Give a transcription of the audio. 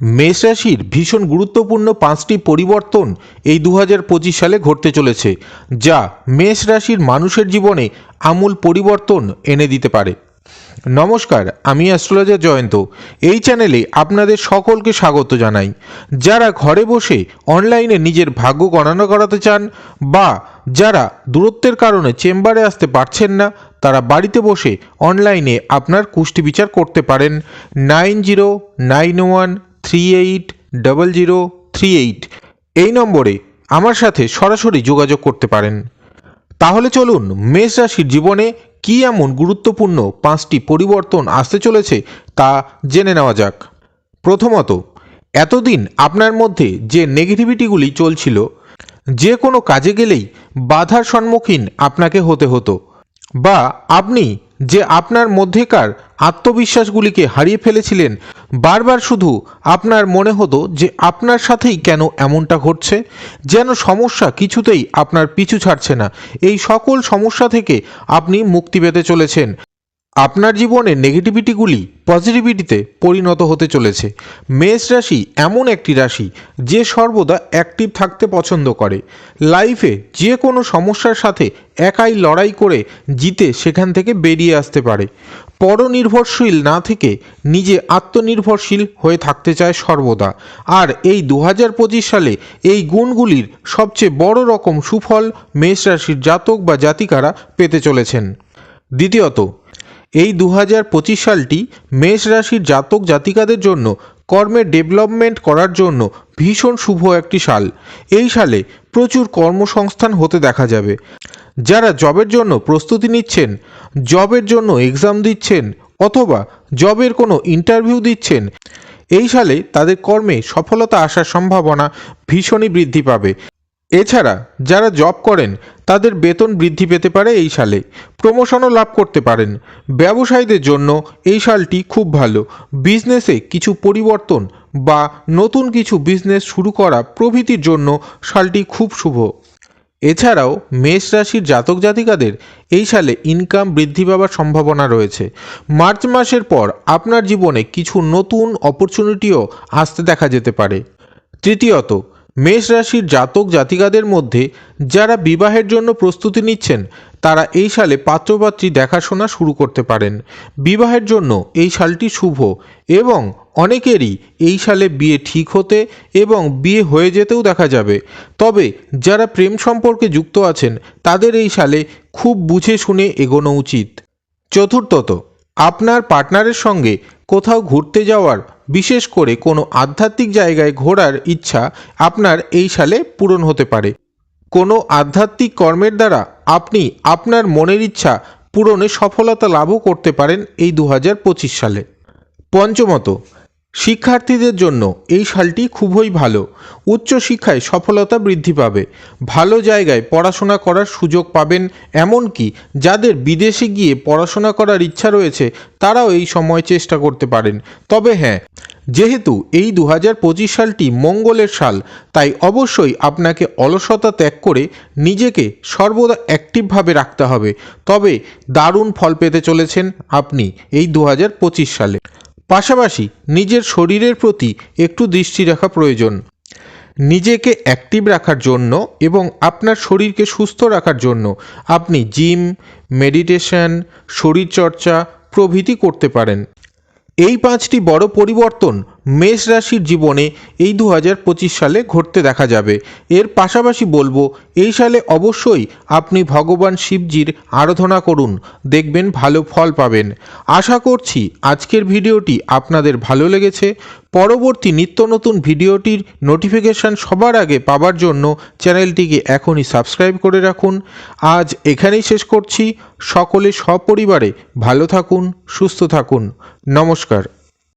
মেষ রাশির ভীষণ গুরুত্বপূর্ণ পাঁচটি পরিবর্তন এই দু হাজার পঁচিশ সালে ঘটতে চলেছে, যা মেষ রাশির মানুষের জীবনে আমূল পরিবর্তন এনে দিতে পারে। নমস্কার, আমি অ্যাস্ট্রোলজার জয়ন্ত। এই চ্যানেলে আপনাদের সকলকে স্বাগত জানাই। যারা ঘরে বসে অনলাইনে নিজের ভাগ্য গণনা করাতে চান বা যারা দূরত্বের কারণে চেম্বারে আসতে পারছেন না, তারা বাড়িতে বসে অনলাইনে আপনার কুষ্টি বিচার করতে পারেন। Nine zero, nine one three eight double zero three eight এই নম্বরে আমার সাথে সরাসরি যোগাযোগ করতে পারেন তাহলে চলুন মেষ রাশির জীবনে কী এমন গুরুত্বপূর্ণ পাঁচটি পরিবর্তন আসতে চলেছে তা জেনে নেওয়া যাক প্রথমত এতদিন আপনার মধ্যে যে নেগেটিভিটিগুলি চলছিল যে কোনো কাজে গেলেই বাধার সম্মুখীন আপনাকে হতে হতো বা আপনি যে আপনার মধ্যেকার আত্মবিশ্বাসগুলিকে হারিয়ে ফেলেছিলেন বারবার শুধু আপনার মনে হতো যে আপনার সাথেই কেন এমনটা ঘটছে, যেন সমস্যা কিছুতেই আপনার পিছু ছাড়ছে না। এই সকল সমস্যা থেকে আপনি মুক্তি পেতে চলেছেন। আপনার জীবনে নেগেটিভিটিগুলি পজিটিভিটিতে পরিণত হতে চলেছে। মেষ রাশি এমন একটি রাশি যে সর্বদা অ্যাক্টিভ থাকতে পছন্দ করে। লাইফে যে কোনো সমস্যার সাথে একাই লড়াই করে জিতে সেখান থেকে বেরিয়ে আসতে পারে। পরনির্ভরশীল না থেকে নিজে আত্মনির্ভরশীল হয়ে থাকতে চায় সর্বদা। আর এই দু হাজার পঁচিশ সালে এই গুণগুলির সবচেয়ে বড় রকম সুফল মেষ রাশির জাতক বা জাতিকারা পেতে চলেছেন। দ্বিতীয়ত এই দু সালটি মেষ রাশির জাতক জাতিকাদের জন্য কর্মে ডেভেলপমেন্ট করার জন্য ভীষণ শুভ একটি সাল। এই সালে প্রচুর কর্মসংস্থান হতে দেখা যাবে। যারা জবের জন্য প্রস্তুতি নিচ্ছেন, জবের জন্য এক্সাম দিচ্ছেন অথবা জবের কোনো ইন্টারভিউ দিচ্ছেন, এই সালে তাদের কর্মে সফলতা আসার সম্ভাবনা ভীষণই বৃদ্ধি পাবে। এছাড়া যারা জব করেন, তাদের বেতন বৃদ্ধি পেতে পারে এই সালে। প্রমোশনও লাভ করতে পারেন। ব্যবসায়ীদের জন্য এই সালটি খুব ভালো। বিজনেসে কিছু পরিবর্তন বা নতুন কিছু বিজনেস শুরু করা প্রভৃতির জন্য সালটি খুব শুভ। এছাড়াও মেষ রাশির জাতক জাতিকাদের এই সালে ইনকাম বৃদ্ধি পাওয়ার সম্ভাবনা রয়েছে। মার্চ মাসের পর আপনার জীবনে কিছু নতুন অপরচুনিটিও আসতে দেখা যেতে পারে। তৃতীয়ত মেষ রাশির জাতক জাতিকাদের মধ্যে যারা বিবাহের জন্য প্রস্তুতি নিচ্ছেন, তারা এই সালে পাত্রপাত্রী দেখাশোনা শুরু করতে পারেন। বিবাহের জন্য এই সালটি শুভ এবং অনেকেরই এই সালে বিয়ে ঠিক হতে এবং বিয়ে হয়ে যেতেও দেখা যাবে। তবে যারা প্রেম সম্পর্কে যুক্ত আছেন, তাদের এই সালে খুব বুঝে শুনে এগোনো উচিত। চতুর্থত, আপনার পার্টনারের সঙ্গে কোথাও ঘুরতে যাওয়ার বিশেষ করে কোনো আধ্যাত্মিক জায়গায় ঘোরার ইচ্ছা আপনার এই সালে পূরণ হতে পারে। কোনো আধ্যাত্মিক কর্মের দ্বারা আপনি আপনার মনের ইচ্ছা পূরণে সফলতা লাভও করতে পারেন এই দু হাজার পঁচিশ সালে। পঞ্চমত শিক্ষার্থীদের জন্য এই সালটি খুবই ভালো। উচ্চশিক্ষায় সফলতা বৃদ্ধি পাবে। ভালো জায়গায় পড়াশোনা করার সুযোগ পাবেন এমনকি যাদের বিদেশে গিয়ে পড়াশোনা করার ইচ্ছা রয়েছে, তারাও এই সময় চেষ্টা করতে পারেন। তবে হ্যাঁ যেহেতু এই দু সালটি মঙ্গলের সাল, তাই অবশ্যই আপনাকে অলসতা ত্যাগ করে নিজেকে সর্বদা অ্যাক্টিভভাবে রাখতে হবে। তবে দারুণ ফল পেতে চলেছেন আপনি এই দু সালে। পাশাপাশি নিজের শরীরের প্রতি একটু দৃষ্টি রাখা প্রয়োজন। নিজেকে অ্যাক্টিভ রাখার জন্য এবং আপনার শরীরকে সুস্থ রাখার জন্য আপনি জিম মেডিটেশন শরীরচর্চা প্রভৃতি করতে পারেন। এই পাঁচটি বড় পরিবর্তন মেষ রাশির জীবনে এই দু হাজার পঁচিশ সালে ঘটতে দেখা যাবে। এর পাশাপাশি বলব, এই সালে অবশ্যই আপনি ভগবান শিবজির আরাধনা করুন, দেখবেন ভালো ফল পাবেন। আশা করছি আজকের ভিডিওটি আপনাদের ভালো লেগেছে। পরবর্তী নিত্য নতুন ভিডিওটির নোটিফিকেশান সবার আগে পাবার জন্য চ্যানেলটিকে এখনই সাবস্ক্রাইব করে রাখুন। আজ এখানেই শেষ করছি। সকলে সপরিবারে ভালো থাকুন, সুস্থ থাকুন। নমস্কার।